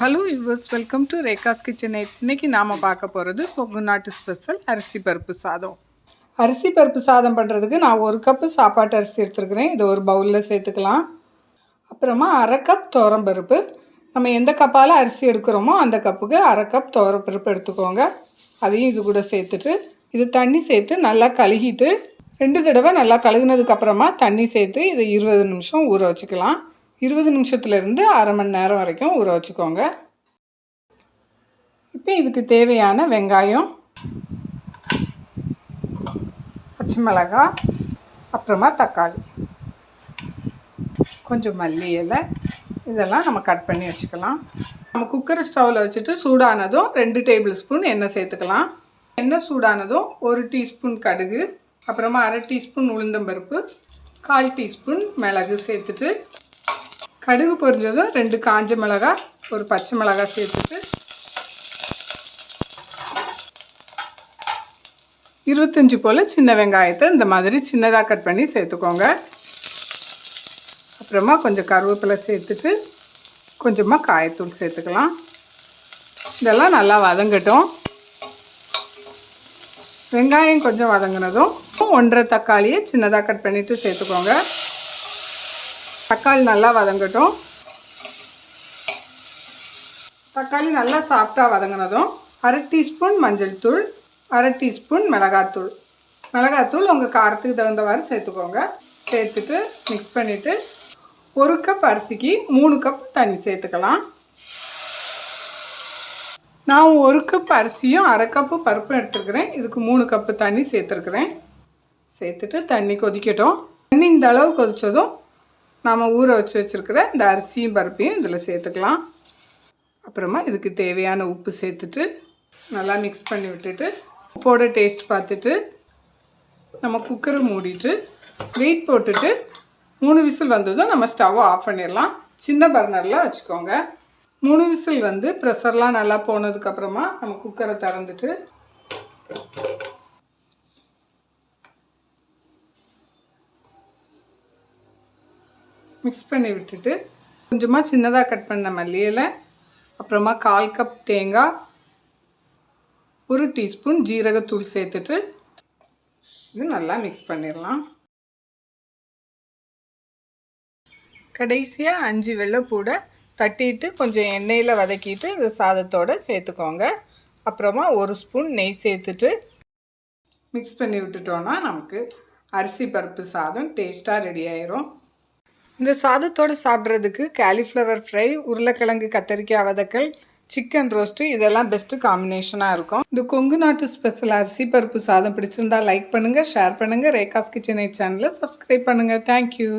Hello yours welcome to Rekha's kitchen இன்னைக்கு நாம் பார்க்க போகிறது கொங்கு நாட்டு ஸ்பெஷல் அரிசி பருப்பு சாதம். அரிசி பருப்பு சாதம் பண்ணுறதுக்கு நான் ஒரு கப்பு சாப்பாட்டு அரிசி எடுத்துருக்கிறேன். இதை ஒரு பவுலில் சேர்த்துக்கலாம். அப்புறமா அரை கப் பருப்பு. நம்ம எந்த கப்பால் அரிசி எடுக்கிறோமோ அந்த கப்புக்கு அரை கப் பருப்பு எடுத்துக்கோங்க. அதையும் இது கூட சேர்த்துட்டு இது தண்ணி சேர்த்து நல்லா கழுகிட்டு ரெண்டு தடவை நல்லா கழுகுனதுக்கப்புறமா தண்ணி சேர்த்து இதை இருபது நிமிஷம் ஊற வச்சுக்கலாம். இருபது நிமிஷத்துலேருந்து அரை மணி நேரம் வரைக்கும் ஊற வச்சுக்கோங்க. இப்போ இதுக்கு தேவையான வெங்காயம் பச்சை மிளகாய் அப்புறமா தக்காளி. கொஞ்சம் மல்லி இலை இதெல்லாம் நம்ம கட் பண்ணி வச்சுக்கலாம். நம்ம குக்கர் ஸ்டவ்வில் வச்சுட்டு சூடானதும் ரெண்டு டேபிள் ஸ்பூன் எண்ணெய் சேர்த்துக்கலாம். எண்ணெய் சூடானதும் ஒரு டீஸ்பூன் கடுகு அப்புறமா அரை டீஸ்பூன் உளுந்தம்பருப்பு கால் டீஸ்பூன் மிளகு சேர்த்துட்டு கடுகு பொரிஞ்சதும் ரெண்டு காஞ்ச மிளகாய் ஒரு பச்சை மிளகாய் சேர்த்துட்டு இருபத்தஞ்சி போல் சின்ன வெங்காயத்தை இந்த மாதிரி சின்னதாக கட் பண்ணி சேர்த்துக்கோங்க. அப்புறமா கொஞ்சம் கருவேப்பிலை சேர்த்துட்டு கொஞ்சமாக காயத்தூள் சேர்த்துக்கலாம். இதெல்லாம் நல்லா வதங்கட்டும். வெங்காயம் கொஞ்சம் வதங்கினதும் ஒன்றரை தக்காளியை சின்னதாக கட் பண்ணிவிட்டு சேர்த்துக்கோங்க. தக்காளி நல்லா வதங்கட்டும். தக்காளி நல்லா சாஃப்டாக வதங்கினதும் அரை டீஸ்பூன் மஞ்சள் தூள் அரை டீஸ்பூன் மிளகாத்தூள். மிளகாத்தூள் உங்கள் காரத்துக்கு தகுந்தவாறு சேர்த்துக்கோங்க. சேர்த்துட்டு மிக்ஸ் பண்ணிவிட்டு ஒரு கப் அரிசிக்கு மூணு கப் தண்ணி சேர்த்துக்கலாம். நான் ஒரு கப் அரிசியும் அரை கப்பு பருப்பும் எடுத்துருக்குறேன். இதுக்கு மூணு கப்பு தண்ணி சேர்த்துருக்குறேன். சேர்த்துட்டு தண்ணி கொதிக்கட்டும். தண்ணி இந்த அளவு கொதித்ததும் நாம் ஊற வச்சு வச்சுருக்கிற இந்த அரிசியும் பருப்பையும் இதில் சேர்த்துக்கலாம். அப்புறமா இதுக்கு தேவையான உப்பு சேர்த்துட்டு நல்லா மிக்ஸ் பண்ணி விட்டுட்டு உப்போட டேஸ்ட் பார்த்துட்டு நம்ம குக்கரை மூடிட்டு வெயிட் போட்டுட்டு மூணு விசில் வந்ததும் நம்ம ஸ்டவ்வை ஆஃப் பண்ணிடலாம். சின்ன பர்னரில் வச்சுக்கோங்க. மூணு விசில் வந்து ப்ரெஷர்லாம் நல்லா போனதுக்கப்புறமா நம்ம குக்கரை திறந்துட்டு மிக்ஸ் பண்ணி விட்டுட்டு கொஞ்சமாக சின்னதாக கட் பண்ண மல்லியில் அப்புறமா கால் கப் தேங்காய் ஒரு டீஸ்பூன் ஜீரகத்தூள் சேர்த்துட்டு இது நல்லா மிக்ஸ் பண்ணிடலாம். கடைசியாக அஞ்சு வெள்ளைப்பூடை தட்டிட்டு கொஞ்சம் எண்ணெயில் வதக்கிட்டு இது சாதத்தோடு சேர்த்துக்கோங்க. அப்புறமா ஒரு ஸ்பூன் நெய் சேர்த்துட்டு மிக்ஸ் பண்ணி விட்டுட்டோன்னா நமக்கு அரிசி பருப்பு சாதம் டேஸ்ட்டாக ரெடி ஆயிரும். இந்த சாதத்தோடு சாப்பிட்றதுக்கு கேலிஃப்ளவர் ஃப்ரை உருளைக்கிழங்கு கத்தரிக்காய் வதக்கல் சிக்கன் ரோஸ்ட்டு இதெல்லாம் பெஸ்ட்டு காம்பினேஷனாக இருக்கும். இந்த கொங்கு நாட்டு ஸ்பெஷல் அரிசி பருப்பு சாதம் பிடிச்சிருந்தா லைக் பண்ணுங்கள் ஷேர் பண்ணுங்கள் ரேகாஸ் கிச்சனை சேனலை சப்ஸ்கிரைப் பண்ணுங்கள் தேங்க்யூ